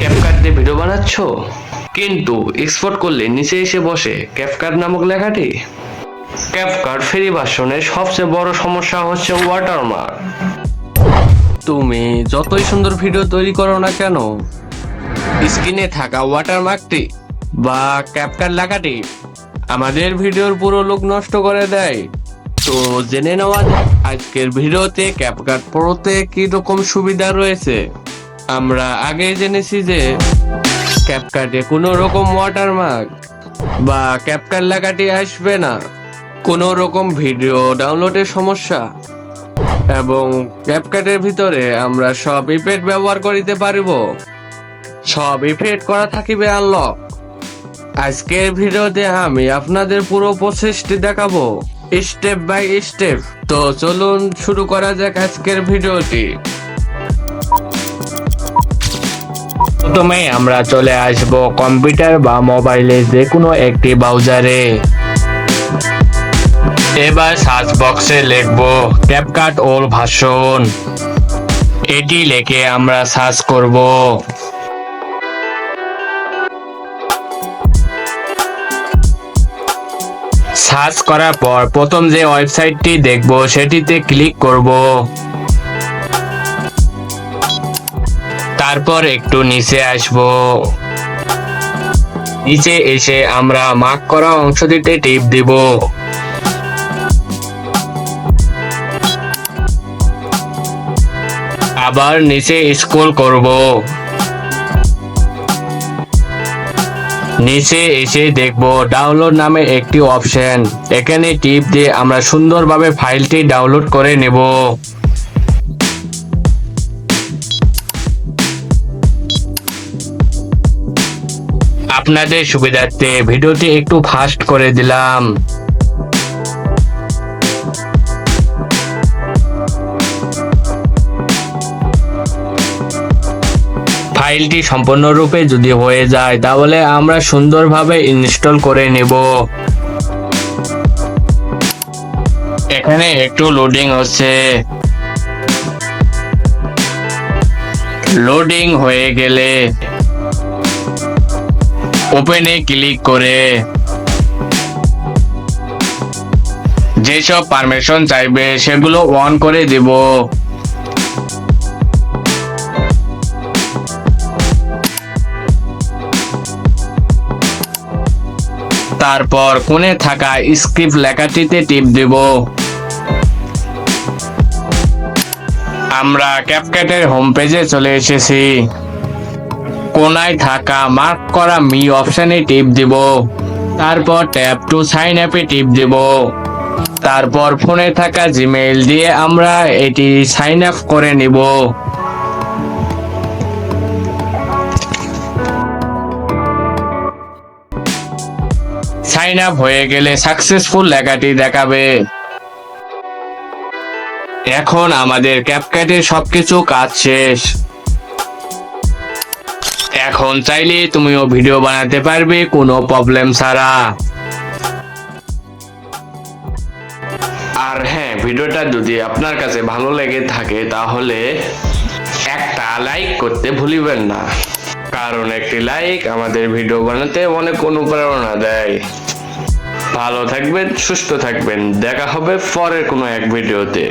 CapCut দিয়ে video বানাচ্ছ? কিন্তু এক্সপোর্ট করলে নিচে এসে বসে ক্যাপকাট নামক লেখাটি। ক্যাপকাট ফ্রি ভার্সনের সবচেয়ে বড় সমস্যা হচ্ছে ওয়াটারমার্ক তুমি যতই সুন্দর ভিডিও তৈরি করো না কেন, স্ক্রিনে থাকা ওয়াটারমার্কটি বা ক্যাপকাট লেখাটি আমাদের ভিডিওর পুরো লুক নষ্ট করে দেয়। তো জেনে নেওয়া যাক আজকের ভিডিওতে ক্যাপকাট প্রোতে কি রকম সুবিধা রয়েছে। আমরা আগে জেনেছি যে ক্যাপকাটে কোনো রকম ওয়াটারমার্ক বা ক্যাপকাট লেখাটি আসবে না। কোনো রকম ভিডিও ডাউনলোডের সমস্যা। এবং ক্যাপকাটের ভিতরে আমরা সব ইফেক্ট ব্যবহার করিতে পারিব। সব ইফেক্ট করা থাকিবে আনলক আজকের ভিডিওতে আমি আপনাদের পুরো প্রসেসটি দেখাবো। স্টেপ বাই স্টেপ তো চলুন শুরু করা যাক আজকের ভিডিওটি। প্রথমে আমরা চলে আসব কম্পিউটার বা মোবাইলে যে কোনো একটি ব্রাউজারে এবার সার্চ বক্সে লিখব ক্যাপকাট ওল ভাষণ এটি লিখে আমরা সার্চ করব। সার্চ করার পর প্রথম যে ওয়েবসাইটটি দেখব, সেটিতে ক্লিক করব। তারপর একটু নিচে আসব। নিচে এসে আমরা মার্ক করা অংশটিতে টিপ দিব। আবার নিচে স্ক্রল করব। নিচে এসে দেখব ডাউনলোড নামে একটি অপশন। এখানে টিপ দিয়ে আমরা সুন্দরভাবে ফাইলটি ডাউনলোড করে নেব। আপনাদের সুবিধার্থে ভিডিওটি একটু ফাস্ট করে দিলাম। ফাইলটি সম্পূর্ণরূপে যদি হয়ে যায়, তাহলে আমরা সুন্দরভাবে ইনস্টল করে নেব। এখানে একটু লোডিং হচ্ছে। লোডিং হয়ে গেলে ওপেনে ক্লিক করে যেসব পারমিশন চাইবে, সেগুলো অন করে দেব। তারপর কোণে থাকা স্ক্রিপ্ট লেখাটিতে টিপ দেব। আমরা ক্যাপকাটের হোম পেজে চলে এসেছি। কোনায় থাকা মার্ক করা মি অপশনে টিপ দেব। তারপর ট্যাপ টু সাইন অ্যাপে টিপ দেব। তারপর ফোনে থাকা জিমেইল দিয়ে আমরা এটি সাইন আপ করে নিব। সাইন আপ হয়ে গেলে সাকসেসফুল লেখাটি দেখাবে। এখন আমাদের ক্যাপকাটের সবকিছু কাজ শেষ। এখন চাইলে তুমিও ভিডিও বানাতে পারবে, কোনো প্রবলেম ছাড়া। আর হ্যাঁ ভিডিওটা যদি আপনার কাছে ভালো লেগে থাকে, তাহলে একটা লাইক করতে ভুলিবেন না। কারণ একটি লাইক আমাদের ভিডিও বানাতে অনেক অনুপ্রেরণা দেয়। ভালো থাকবেন, সুস্থ থাকবেন। দেখা হবে পরের কোনো এক ভিডিওতে।